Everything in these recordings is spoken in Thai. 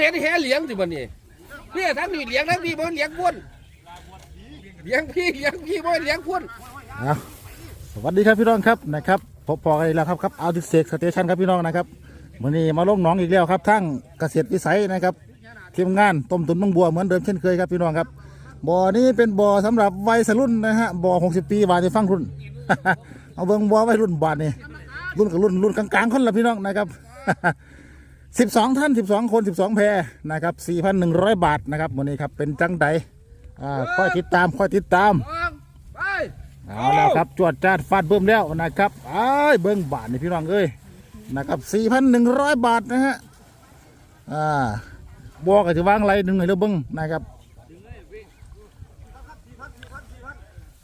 เห็นแหเหลียงสิบันนี่พี่ทั้งนี่เหลียงทั้งพี่บ่เหลียงพุ่นเหลียงพี่เหลียงพี่บ่เหลียงพุ่นเอาสวัสดีครับพี่น้องครับนะครับพบปอกันอีกแล้วครับครับเอาดิเซกสเตชันครับพี่น้องนะครับวันนี้มาลงหนองอีกแล้วครับทั้งเกษตรวิสัยนะครับทีมงานต้มตุนมังบัวเหมือนเดิมเช่นเคยครับพี่น้องครับบ่อนี้เป็นบ่อสำหรับวัยรุ่นนะฮะบ่อ60 ปีบาทจะฟังรุ่น เอาเบิ่งบ่อวัยรุ่นบาทนี่รุ่นกับรุ่นรุ่นกลางๆคนละพี่น้องนะครับ 12ท่าน12คน12แพรนะครับ4,100บาทนะครับวันนี้ครับเป็นจังใดอ่าค่อยติดตามค่อยติดตามออกไปเอาแล้วครับจวดจาดฟาดเบิ่มแล้วนะครับไอ้ายเบิ้งบาทนี่พี่น้องเอ้ยนะครับ4,100บาทนะฮะอ่าบอกก็จะวางไรหนึ่งให้เราเบิ้งนะครับ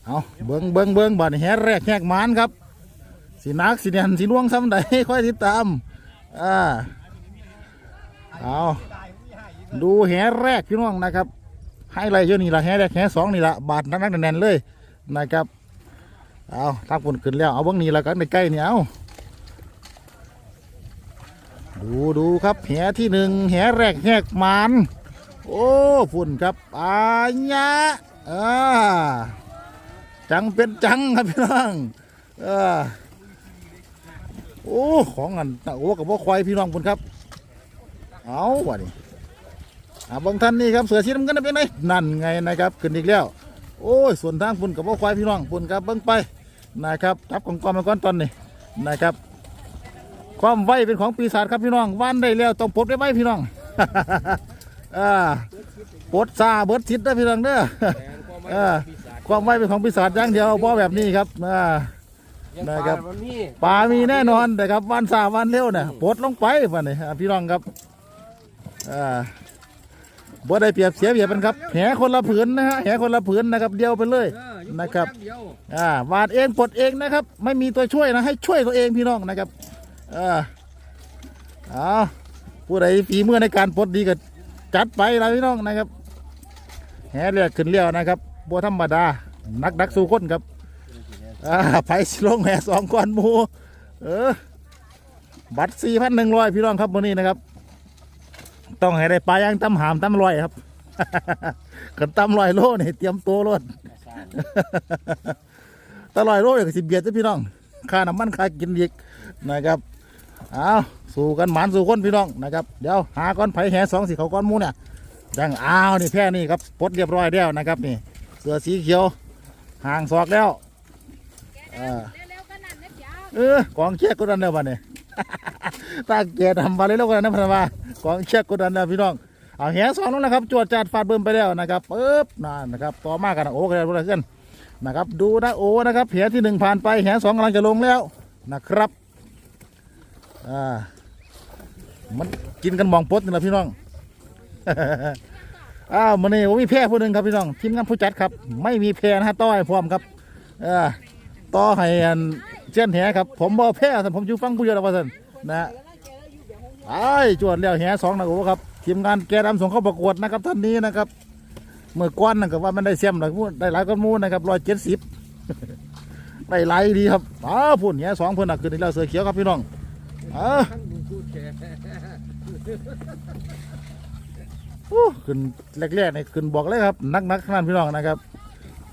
เอาเบิ้งเบิ้งเบิ้งบาทนี่แหแรกแหกหมานครับสีนักสีเนียนสีล่วงซ้ำใดค่อยติดตามอ่า เอาดูแหแรกพี่น้องนะครับให้ไรเยอะนี่ละแหแรกแหสองนี่ละบาทนักแน่นเลยนะครับเอาทักคนขึ้นแล้วเอาเบื้องนี้แล้วกันใกล้ๆนี่เอาดูดูครับแหที่หนึ่งแหแรกแหกมันโอ้ฝุ่นครับอาญะอ่าจังเป็นจังครับพี่น้องเออโอ้ของอันโอ้กับพ่อควายพี่น้องคุณครับ เอาวะนี่อ่าบางท่านนี่ครับเสือชีน้ำเงินเป็นไงนั่นไงนะครับขึ้นอีกแล้ว โอ้ยส่วนทางปุ่นกับพ่อควายพี่น้องปุ่นครับเบิ้งไปนะครับทับของกองมาก้อนตอนนี้นะครับ ความไวเป็นของปีศาจครับพี่น้องวันได้แล้วต้องปลดได้ไว้พี่น้องอ่าปลดซาเบิดทิศได้อพี่น้องเด้อเออความไวเป็นของปีศาจอย่างเดียวบ่แบบนี้ครับอ่าได้ครับมันมีปลามีแน่นอนแต่ครับวันสาวันเร็วเนี่ยปลดลงไปวันนี้พี่น้องครับ อ่าบ่ได้เปรียบเสียเปรียบกันครับแหคนละผืนนะฮะแหคนละผืนนะครับเดียวไปเลยนะครับอ่าวาดเองปลดเองนะครับ ไม่มีตัวช่วยนะให้ช่วยตัวเองพี่น้องนะครับอ่าเอาผู้ใดฝีมือในการปลดดีก็จัดไปละพี่น้องนะครับแหเรียกขึ้นเลี้ยวนะครับบัวธรรมดานักดักสู้คนครับอ่าไปลงแหสองก้อนมูเออบัตรสี่พันหนึ่งร้อยพี่น้องครับวันนี้นะครับ ต้องให้ได้ปลาย่างตำหามตำลอยครับ กันตำลอยโลนี่เตรียมตัวรถตลอยโลอย่างสิเบียดจ้ะพี่น้องค่าน้ำมันค่ากินอีกนะครับเอาสู้กันหมานสู้คนพี่น้องนะครับเดี๋ยวหาก้อนไผ่แห่สองสีเขาก้อนมูเนี่ยดังอ้าวนี่แพ้นี่ครับปลดเรียบร้อยแล้วนะครับนี่ เสือสีเขียวห่างศอกแล้วเออกองเชียร์กดดันแล้ววันนี้ตาเกียรทำมาเลยแล้วกันนะพะนว่า กองเชียกดดันแล้วพี่น้องเอาแหสองแล้วนะครับจวดจัดฟาดเบิ่มไปแล้วนะครับปึ๊บนั่นนะครับต่อมากันนะโอ้กันแล้วกันนะครับ ดูนะโอ้นะครับแหที่หนึ่งผ่านไปแหสองกำลังจะลงแล้วนะครับอ่ามันกินกันมองปดนี่แหละพี่น้องอ้าวมันนี่ผมมีแพร่ผู้หนึ่งครับพี่น้องทีมงานผู้จัดครับ ไม่มีแพร่นะฮะต้อให้พร้อมครับเออต่อให้อันเช่นแหครับ ผมบ่แพร่สันผมอยู่ฟังผู้เดียวแล้วว่าสันนะ ไอ้จวดแล้วแหสองนะโอ้ครับทีมงานแกดำส่งเข้าประกวดนะครับท่านนี้นะครับเมื่อก้อนนั่นก็ว่ามันได้เสียมหลายพูดได้หลายก้อนมูนะครับร้อยเจ็ดสิบได้หลายดีครับอ้าพุ่นแหสองเพิ่นน่ะขึ้นอีกแล้วเสือเขียวครับพี่น้องอ้าขึ้นแรกๆนี่ขึ้นบอกเลยครับนักนักๆขนพี่น้องนะครับ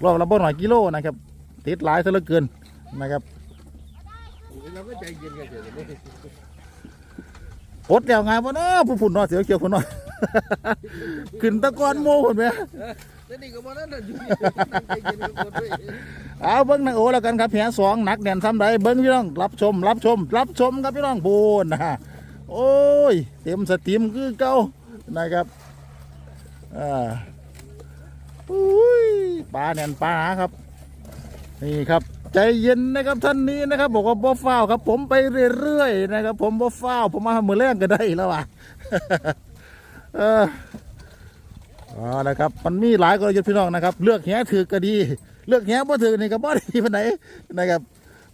รอบละบ่หน่อยกิโลนะครับ ติดหลายซะเหลือเกินนะครับเราก็ใจเย็นกันเถอะ อดแล้วไงบ่เนาะผู้ผุนเนาะเสือเขียวผุนเนาะขึ้นตะกอนโมผุ่นไหมแต่นี่ก็บ่นั่นน่ะอยู่นี่ใจเย็นกันหมเอาเบิ้งนางโอแล้วกันครับแผลสองหนักแน่นซ้ำใดเบิ้งพี่น้องรับชม รับชม รับชมครับพี่น้องพูนนะฮะโอ้ย เต็มสตรีมคือเก่านะครับอ่าอุ้ยปลาแน่นปลาหาครับ นี่ครับ ใจเย็นนะครับท่านนี้นะครับ บอกว่าบ่ฟ้าวครับ ผมไปเรื่อยๆนะครับ ผมบ่ฟ้าวผมมามือแรกก็ได้แล้วว่ะเออเอาละครับมันมีหลายกลยุทธ์พี่น้องนะครับ เลือกแหถือก็ดี เลือกแหบ่ถือนี่ก็บ่ดีปานไหนนะครับ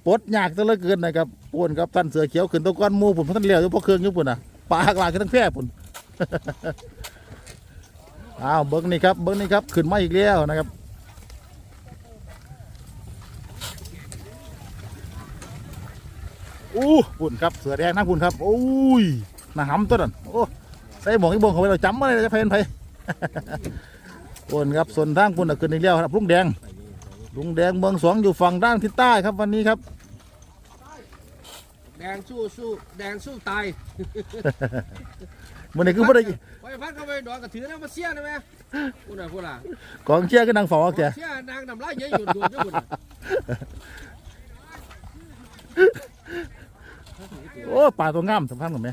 ปลดยากซะเหลือเกินนะครับป่วนครับท่านเสือเขียวขึ้นตะก้อนหมูผมท่านเลี้ยวอยู่พวกเครื่องอยู่ปุ่นน่ะปลาหักหลากกันทั้งแพร่ปุ่นอ้าวเบิ้งนี่ครับเบิ้งนี่ครับขึ้นมาอีกแล้วนะครับ อู้ปุ่นครับเสือแดงนะปุ่นครับโอ้ยหน้าหำตัวนั้นโอ้ใส่หมวกอีบงเขาไว้เราจำมาเลยจะเพนไปปุ่นครับส่วนทางปุ่นน่ะขึ้นอีกแล้วครับลุงแดงลุงแดงเมืองสองอยู่ฝั่งด้านทิศใต้ครับวันนี้ครับ แดงสู้สู้แดงสู้ตายวันนี้คือบ่ได้ไปพัดเข้าไปดอกกระถือแล้วมาเสียได้ไหมพูดน่ะพูดน่ะกองเชียร์ก็นางฝอกแกเสียนางนำลายเยอะอยู่ดูด้วยพูดน่ะ โอ้ป่าตัวงามสำคัญกว่าไหม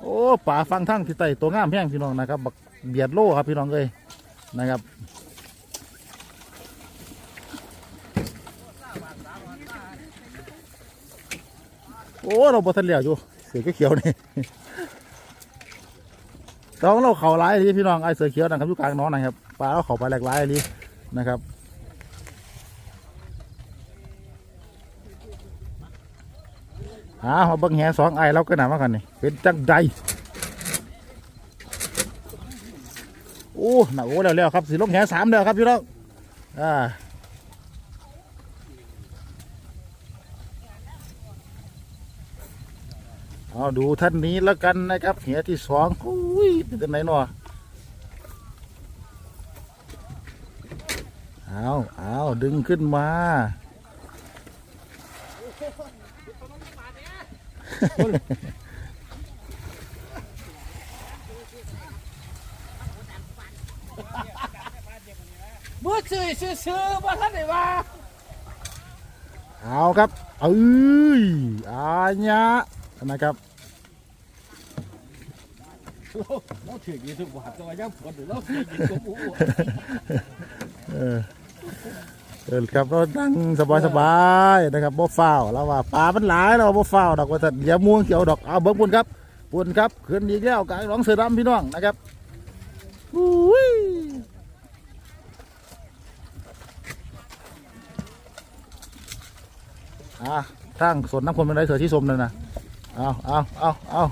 โอ้ป่าฟังทั้งที่ใต้ตัวงามแห้งพี่น้องนะครับบักเบียดโล่ครับพี่น้องเลยนะครับโอ้เราบทันเหลียวอยู่เสือเขียวนี่ต้องเราเข่าร้ายเลยพี่น้องไอ้เสือเขียวนะครับอยู่กลางน้องนะครับปลาเราเข่าไปหลากร้ายเลยนะครับ หามาเบิ่งแหสองไอ้เราก็หนามากันนี่เป็นจังใดโอ้หนาโอ้แล้วแล้วครับสิลงแหสามแล้วครับพี่น้องอ่าเอาดูท่านนี้แล้วกันนะครับแหที่สองอุ้ยเป็นจังไหนเนาะเอาเอาดึงขึ้นมา มือซื้อซื้อซื้อมาท่านไหนวะเอาครับเอ้ยอาญะนะครับเราถือกี่ทุกวันตัวยังปวดอยู่เราถือกี่ตัวผู้ เออครับเรานั่งสบายสบายๆนะครับบ่ฟ้าวแล้วว่าปลามันหลายเราบ่ฟ้าวดอกว่าแต่อย่าม่วงเขียวดอกเอาเบิ้งปุ่นครับปุ่นครับขึ้นอีกแล้วกางหนองเสือดำพี่น้องนะครับอุ้ยอะทางสวนน้ำคนเป็นไรเสือที่สมนั่นนะเอาเอาเอาเอา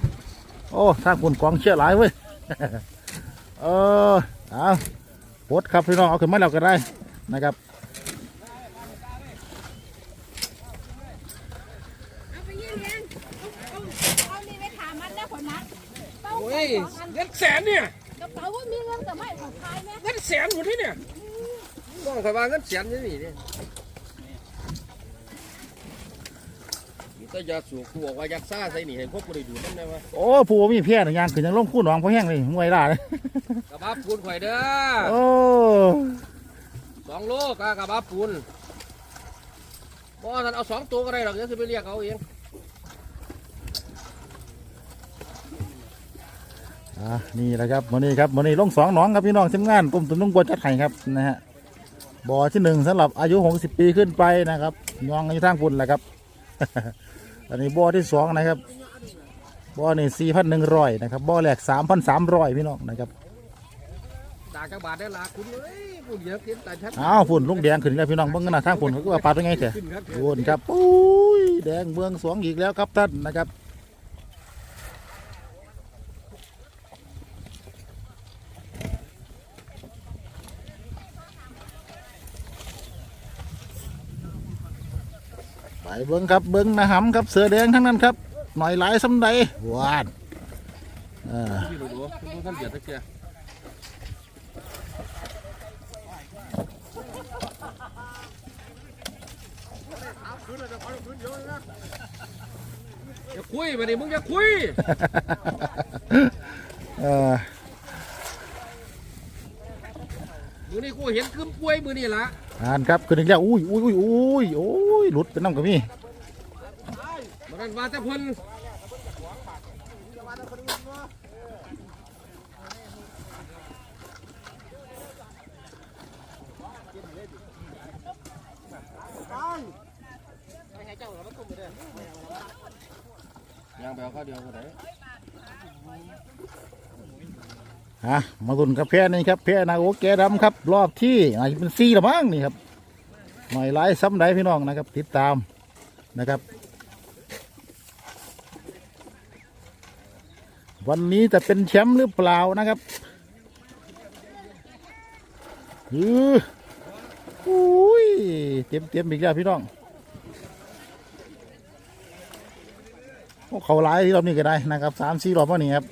โอ้ทางปุ่นกองเชี่ยหลายเว้ยเออเอาปดครับพี่น้องเอาขึ้นมาแล้วก็ได้นะครับ เอาไปยืนเรียนเอาเอานี่ไปถามมันแล้วคนนั้นเป้า โอ้ ไป ย สองอัน เงินแสนเนี่ย กระเป๋าว่ามีเงินแต่ไม่ขอทายไหม เงินแสนหมดที่เนี่ยต้องคอย ว่าเงินแสนนี่นี่เนี่ยก็ยาสูบกูบอกว่ายักซ่าใส่หนีให้พวกกูได้ดูนั่นได้ไหมโอ้ผู้บ่มีเพี้ยนยางขึ้นยังลงคู่หนองเพอแห้งเลยห่วยล่าเลยกระบะปูนข่อยเด้อโอ้สองโลกกระบะปูนบ่ท่านเอาสองตัวก็ได้หรอกเดี๋ยวจะไปเรียกเอาเองอ่านี่แหละครับวันนี้ครับวันนี้ลงสองหนองครับพี่น้องทีมงานกรมตุนลุงบัวจัดให้ครับนะฮะ บ่อที่หนึ่งสำหรับอายุ 60 ปีขึ้นไปนะครับยองอายุทางปุ่นแหละครับ อันนี้บ่อที่สองนะครับบ่อนี่สี่พันหนึ่งร้อยนะครับบ่อแรกสามพันสามร้อยพี่น้องนะครับด่าจักบาทได้ละคุณเอ้ยคุณเยอะกินแต่ชัดอ้าวฝุ่นลุงแดงขึ้นแล้วพี่น้องเบิ่งกันนะทางฝุ่นเขาก็ว่าปลาตัวไงเถอะขึ้นครับโดนครับอุ้ยแดงเมืองสวงอีกแล้วครับท่านนะครับ เบิ้งครับเบิ้งนะหำครับเสือแดงทั้งนั้นครับหน่อยหลายสำใดหวานเออพี่ดูดูดูท่านเดือดตะเกียบอย่าคุยมาดิมึงอย่าคุยเออมือนี่กูเห็นคืมป่วยมือนี่ละอ่านครับขึ้นอีกแล้วอุ้ยอุ้ยอุ้ยอุ้ยโอ้ ยหลุดเป็นน้ำกับพี่มันกันว่าแต่เพิ่นยังไปเอาข้าวเดียวก็ได้ฮะมาตุนกับแพรนี่ครับแพรนาโอแกดำครับ รอบที่อาจจะเป็นซีละมั้งนี่ครับ หน่อยไล่ซ้ำได้พี่น้องนะครับ ติดตามนะครับ วันนี้จะเป็นแชมป์หรือเปล่านะครับอืออุ้ยเต็มเต็มอีกแล้วพี่น้องโอ้เขาไล่ที่รอบนี้ก็ได้นะครับสามสี่รอบวันนี้ครับ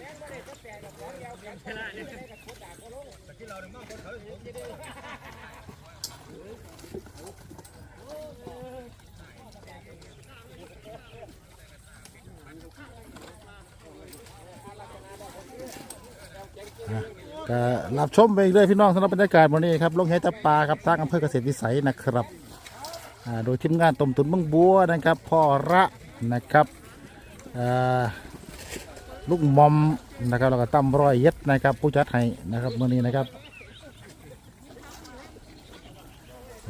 ก็รับชมไปเรื่อยพี่น้องสำหรับบรรยากาศวันนี้ครับลงแหจับปลาครับทางอำเภอเกษตรวิสัยนะครับอ่าโดยทีมงานต้มตุ๋นเมืองบัวนะครับพ่อระนะครับอ่าลูกมอมนะครับแล้วก็ตั้มร้อยเย็ดนะครับผู้จัดให้นะครับมื่อนี้นะครับ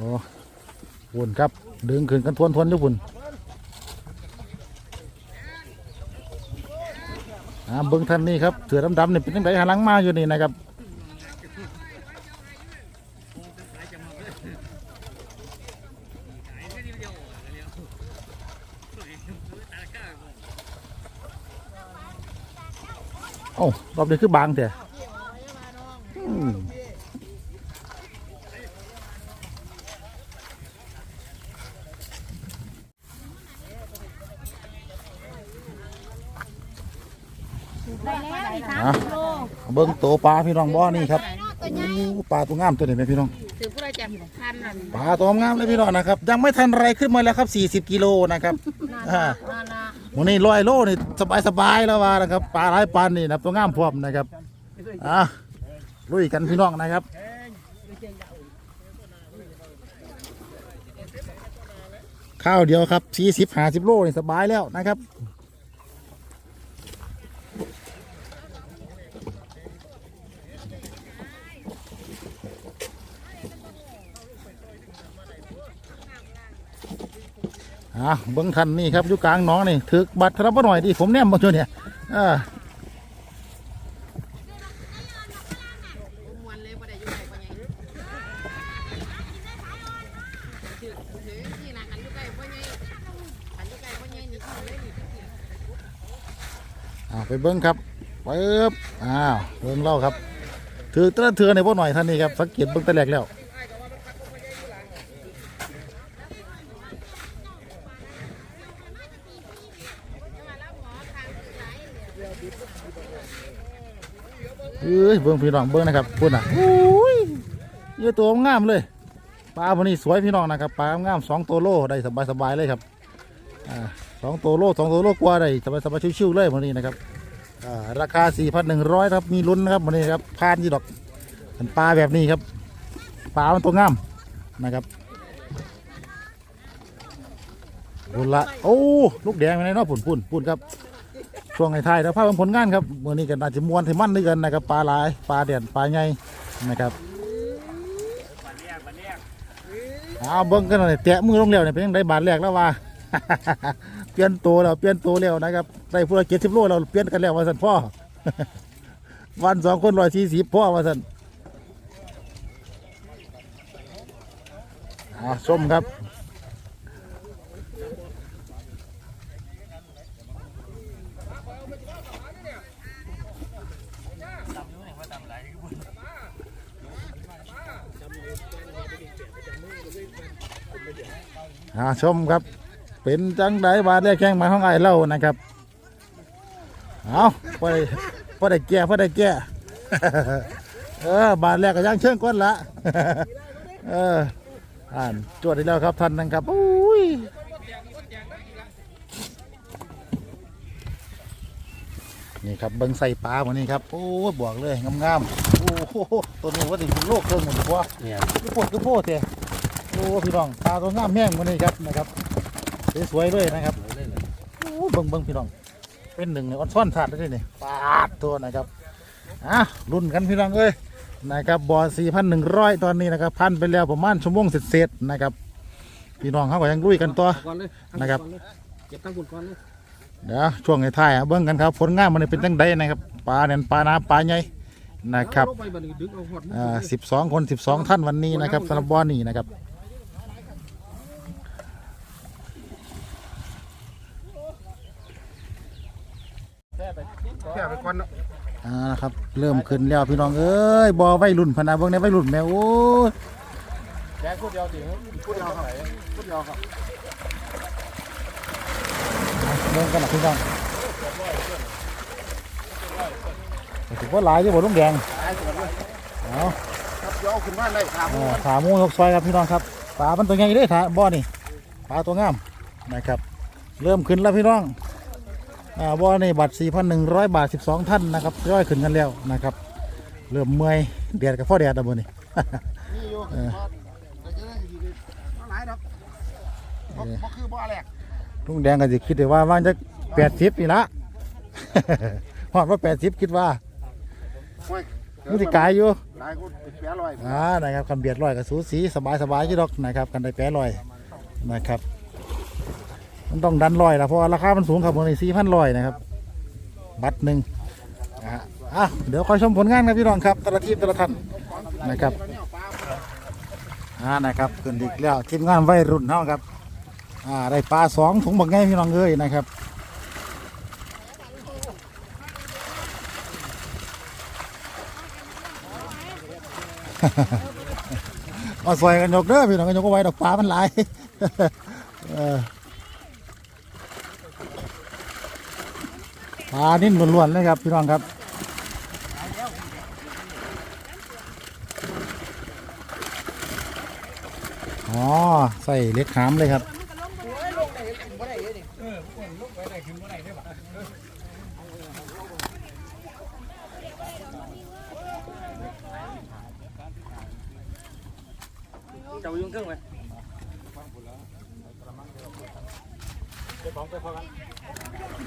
โอ้วุ่นครับดึงขึ้นกันทวนทวนๆด้วยขุนอ่าเบิ้งท่านนี่ครับเถื่อดำๆนี่เป็นยังไงหันหลังมาอยู่นี่นะครับโอ้รอบนี้คือบางแต่อืมอะเบิ้งโตปลาพี่น้องบ่อนี่ครับอู้ปลาตัวงามตัวนี้ไหมพี่น้องถือผู้ใดจะทันนั่นปลาตัวงามเลยพี่น้องนะครับ ยังไม่ทันไรขึ้นมาแล้วครับ 40 กิโลนะครับอ่านั่นนะวันนี้ร้อยโลนี่สบายสบายๆแล้วว่านะครับปลาหลายปานนี่นะครับตัวงามพร้อมนะครับอะลุยกันพี่น้องนะครับข้าวเดียวครับสี่สิบห้าสิบโลนี่สบายแล้วนะครับ อะเบิ้งทันนี่ครับอยู่กลางน้องนี่ถือบัตรรับมาหน่อยดิผมแนมมาช่วยเนี่ยอ่ามวนเบื้อยู่ใกล้บ่ใหญ่นี่ที่เลยนี่อ่าไปเบิ้งครับปึ๊บอ้าวเบิ้งเล่าครับถือตะเทือในพ่อหน่อยท่านนี้ครับสังเกตเบิ้งตะแหลกแล้ว อ้ยเบิ้งพี่น้องเบิ้งนะครับพุ่นอะอุ้ยเยอะตัวงามเลยปลาพวกนี้สวยพี่น้องนะครับปลางามสองตัวโลได้สบายสบายๆเลยครับอ่าสองตัวโลสองตัวโลกว่าได้สบายสบายๆชิวๆเลยพวกนี้นะครับอ่าราคา4,100ครับมีลุ้นนะครับวันนี้ครับพานยี่ดอกเป็นปลาแบบนี้ครับปลามันตัวงามนะครับบุญละโอ้ลูกแดงไปไหนเนาะปุ่นปุ่นปุ่นครับ ช่วงไอ้ไทายแล้วภาพผลงานครับวันนี้กันอาจจะมวนที่มั่นด้วยกันนะครับปลาหลายปลาเด่นปลาใหญ่นะครับเอาเบิ้งกันหน่อยแตะมือลงแล้วเนี่ยเป็นยังไงบาทแรกแล้วว่าเปลี่ยนตัวแล้วเปลี่ยนตัวแล้วนะครับได้พูดละเจ็ดสิบโลเราเปลี่ยนกันแล้วว่าสันพ่อวันสองคนร้อยสี่สิบพ่อว่าสันอ่าส้มครับ อ่าชมครับ เป็นจังไดบาดแรกแข้งมาของไอเล่านะครับ เอาพอได้พอได้แก่พอได้แก่เออบาดแรกก็ยังเชิงก้นละเอออ่านจวดได้แล้วครับท่านนะครับอุ้ยนี่ครับเบิ้งใส่ปลาวันนี้ครับโอ้บวกเลยงามๆโอ้โหตัวนี้ว่าถึงโลกเครื่องหมดเลยพ่อเนี่ยคือโพดคือโพดเจ้ โอ้พี่น้องปลาตัวงามแห้งวันนี้ครับนะครับสวยๆเลยนะครับโอ้เบิ่งเบิ่งพี่น้อง เป็นหนึ่งในออนซ่อนถาดได้เลยนี่ปาดตัวนะครับอะรุ่นกันพี่น้องเอ้ยนะครับบอสี่พันหนึ่งร้อยตอนนี้นะครับพันไปแล้วประมาณชั่วโมงเสร็จๆนะครับพี่น้องเขาก็ยังลุยกันต่อก่อนเลยนะครับเก็บตั้งบุญก่อนเลยเดี๋ยวช่วงท้ายๆอะเบิ่งกันครับผลงานมันเป็นจังไดนะครับปลาเนี่ยปลานาปลาใหญ่นะครับเอาลงไปบัดนี้ดึงเอาหอดมืออ่าสิบสองคนสิบสองท่านวันนี้นะครับสำหรับบอนี่นะครับ แค่ไปก่อนเนาะอ่านะครับเริ่มขึ้นแล้วพี่น้องเอ้ยบอไว้รุ่นพนาเบิ่งในไว้รุ่นแมวโอ้ยแกพูดเดียวดิพูดเดียวครับพูดเดียวครับเบิ่งกันนะพี่น้องก็ถือว่าหลายที่บ่ลุงแดงตายก่อนเลยเอาครับเดี๋ยวเอาขึ้นมาได้ครับเออขาหมูยกซอยครับพี่น้องครับปลามันตัวใหญ่เด้ถาบ่อนี่ปลาตัวงามนะครับ เริ่มขึ้นแล้วพี่น้อง อ่าบ่อนี่บัตร 4,100 บาท 12 ท่านนะครับย่อยขึ้นกันแล้วนะครับ เริ่มเมื่อยแดดกับพ่อแดดแล้วบ่นี่นี่อยู่เออแต่จะได้ดีเลยบ่หลายดอกบ่บ่คือบ่แหลกลุงแดงก็สิคิดได้ว่ามันจะ80นี่ละฮอดว่า80คิดว่าโอ้ยมันสิกายอยู่หลายคนเป็นแปดร้อยอ่านะครับคันเบียดร้อยก็สูสีสบายสบายอยู่ดอกนะครับกันได้แปดร้อยนะครับ มันต้องดันร้อยละเพราะว่าราคามันสูงครับวันนี้สี่พันร้อยนะครับ บัตรหนึ่งอะอะเดี๋ยวคอยชมผลงานครับพี่น้องครับแต่ละทีมแต่ละท่านนะครับอ่านะครับขึ้นอีกแล้วทีมงานวัยรุ่นเนาะครับอ่าได้ปลาสองถุงบักไงพี่น้องเอ้ยนะครับมาซอยกันยกเด้อพี่น้องกันยกเอาไว้ดอกปลามันหลายเออ ปลานิ่นล้วนๆเลยครับพี่น้องครับอ๋อใส่เล็กขามเลยครับเจ้ายุ่งเครื่องไหม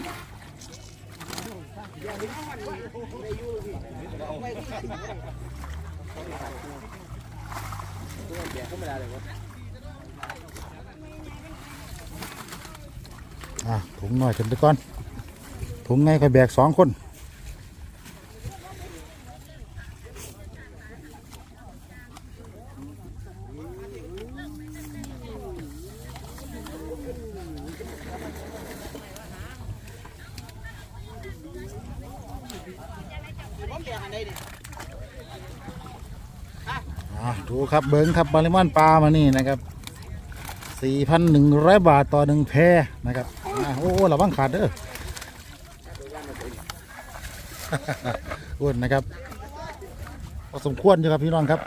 อ่ะถุงหน่อยขึ้นไปก่อน ถุงไงค่อยแบกสองคน ดูครับเบิ้งครับปริมาณปลามานี่นะครับ 4,100 บาทต่อหนึ่งแพนะครับโอ้โหระวังขาดเด้ออ้วนนะครับพอสมควรอยู่ครับพี่น้องครับ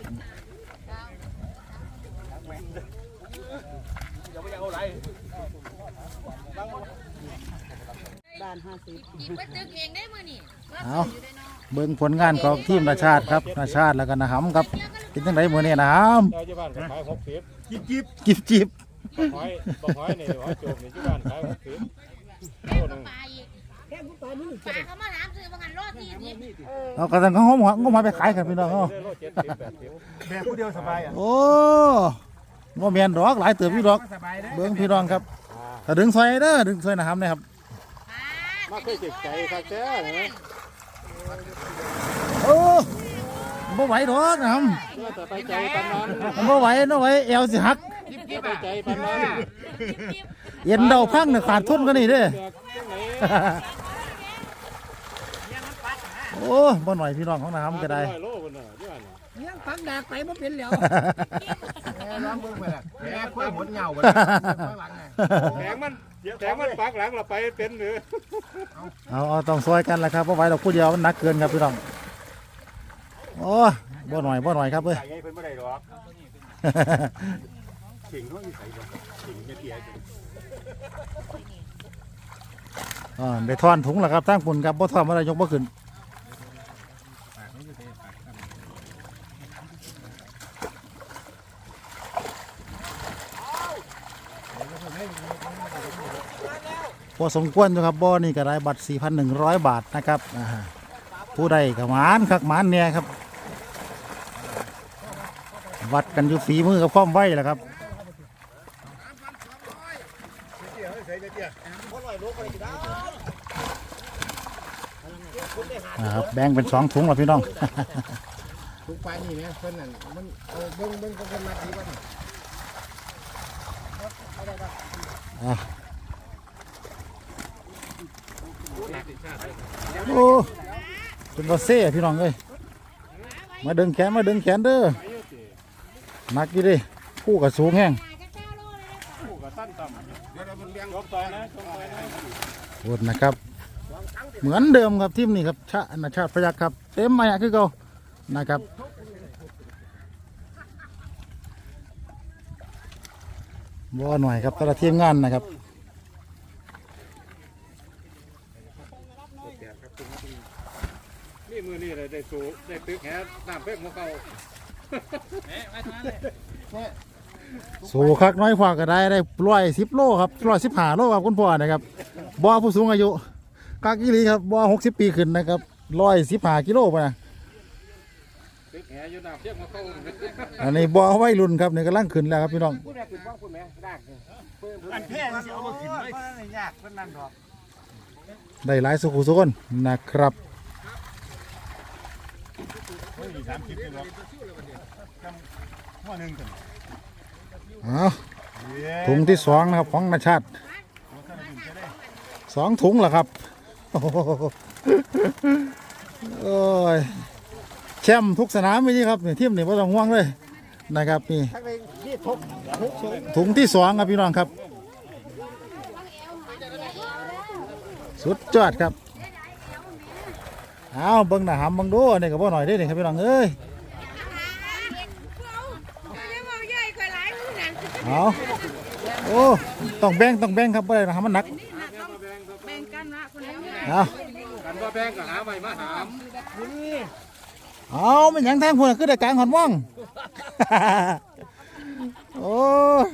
อีกเพิ่นตึกเองได้มื้อนี่ เอา เบิ้งผลงานของทีมนาชาติครับนาชาติแล้วก็นะหำครับเป็นจังไดมื้อนี้นะหเจ้าที่บ้านก็ขายหกสิบำจิบจิบจิบหอยบอกหอยนี่หอยโจมนี่ที่บ้านขายหกสิบแค่ปลาอีกแค่ปลาเขามาถามซื้อว่างันรอดที่สิเอากระสังเขาหอมหัวงมมาไปขายกันพี่น้องเอาได้โลเจ็ดสิบแปดสิบแบกผู้เดียวสบายอะโอ้โมเมียนดอกหลายเติบพี่ดอก สบายเด้อเบิ้งพี่น้องครับถ้าดึงซอยเด้อดึงซอยนะหำนะครับมาเคยเจ็บใจครับแจ้นะ โอ้บ่ไหวดอกนะหเพื่อแต่ไปใจปันนั้นำบ่ไหวเนาะไหวเอวสิหักเพื่อไปใจปันนั้นเย็นเดาพังเนี่ยขาดทุนก็นี่เด้อเดือกจังไหนโอ้บ่หน่อยพี่น้องของนะหำก็ได้ร้อยโลคนน่ะที่บ้านน่ะยังพักดากไปบ่เป็นแล้วแม่ร้องเบิ่งไปละแม่ค่อยหมดเหงาไปข้างหลังไงแข็งมัน แข็งมันปักหลังเราไปเป็นหรือเอาเอาต้องซอยกันแหละครับเพราะไหวดอกผู้เดียวมันหนักเกินครับพี่น้องโอ้บ่หน่อยบ่หน่อยครับเว้ย ใส่ไงเพิ่นไม่ได้หรอกขิงเขาอยู่ใส่บ่ขิงจะเกียร์อ่าได้ทอนถุงแล้วครับทั้งปุ่นครับบ่ทอนบ่ได้ยกบ่ขึ้น พอสมควรอยู่ครับบ่อนี่ก็ได้บัตร 4,100 บาทนะครับผู้ใดก็หมานคักหมานเนี่ยครับ วัดกันอยู่ฝีมือกับความไวแหละครับนะครับแบ่งเป็นสองถุงแล้วพี่น้องทุกปนี่แม่เพิ่อนนั่นมันเอาเบิ่งเบิ่งก็เพิ่นมาดีกว่า โอ้เป็นว่าเซ่พี่น้องเอ้ยมาดึงแขนมาดึงแขนเด้อหนักอยู่ดิคู่กับสูงแห้งผู้กับตั้นต่ำเดี๋ยวเราเป็นะยกต่อยนะโอดนะครับ เหมือนเดิมครับทีมนี้ครับชาตินาชาติพยักครับ เต็มมาอะคือเก่านะครับบ่หน่อยครับแต่ละทีมงานนะครับ นี่มื อนี่เลยได้สูได้ตึกแฮน้ำเป๊กหัวเก่าสูคักน้อยกว่าก็ได้ได้ร้อยสิบโลครับร้อยสิบห้าโลครับคุณพ่อนะครับบ่ผู้สูงอายุกากิลีครับบ่หกสิบปีขึ้นนะครับร้อยสิบห้ากิโลไปนะอันนี้บ่วัยรุ่นครับนี่กำลังขึ้นแล้วครับพี่น้องพูดแม่ปิดบ้างเนี่ยอันแพ้สิเอามาขึ้นเลยยากเพิ่นนั่นดอกได้หลายสุขุสุคนนะครับ เฮ้ยสามสิบเลยหรอกหัวหนึ่งกันเอาถุงที่สองนะครับของนาชาติสองถุงเหรอครับโอ้โหโอ้ยแชมป์ทุกสนามไม่ใช่ครับเนี่ยทีมนี่ไม่ต้องห่วงเลยนะครับนี่ถุงที่สองครับพี่น้องครับ สุดยอดครับ เอาเบิ้งหน้าหำเบิ้งดูอันนี้ก็บ่หน่อยได้นี่ครับพี่น้องเอ้ยเอาโอ้ต้องแบ่งต้องแบ่งครับบ่ได้นะหำมันหนักแบ่งกันนะคนละเอากันว่าแบงก็หาใหม่มาหามเอาไม่หยังแทงพวกน่ะคือได้กลางหอนม่อง โอ้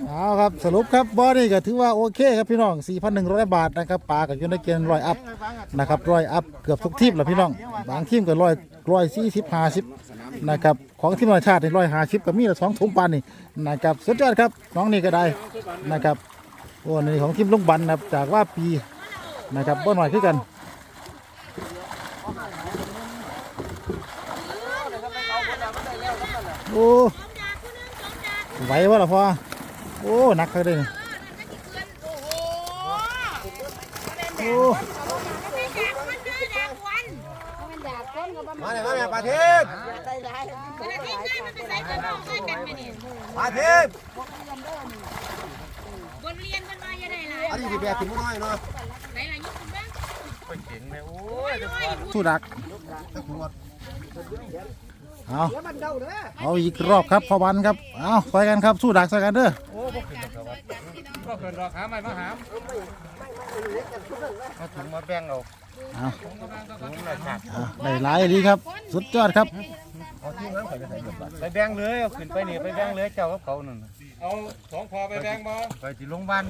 เอาครับสรุปครับบอนี่ก็ถือว่าโอเคครับพี่น้อง 4,100 บาทนะครับปลากับอยู่ในเกณฑ์ร้อยอัพนะครับร้อยอัพเกือบทุกทีมแหละพี่น้อง บางทีมก็ร้อยร้อยสี่สิบห้าสิบนะครับของทีมนานาชาติร้อยห้าสิบก็มีละสองถุงปานนี่นะครับสุดยอดครับน้องนี่ก็ได้นะครับโอ้นี่ของทีมลุงบันนะครับจากว่าปีนะครับบ่หน่อยคือกันโอ้ ไหววะล่ะพ่อ โอ้หนักเลยนี่โอ้มาเลยมาแม่ปลาเทพปลาเทพบนเรียนมันมาจะได้ไรอันนี้สิแบกขึ้นมาหน่อยเนาะไหนล่ะยิ่งคุณแม่สู้ดักเอาเอาอีกรอบครับพ่อบันครับเอาใส่กันครับสู้ดักใส่กันเด้อก็เกินดอกหาใหม่มาหามเอาถุงมาแบ่งเอาเอาถุงละฉากเอาได้หลายดีครับ สุดยอดครับไปแบ่งเลยเอาขึ้นไปนี่ไปแบ่งเลยเจ้ากับเขานั่นเอาสองพอไปแบ่งบ่ไปที่โรงพยาบาล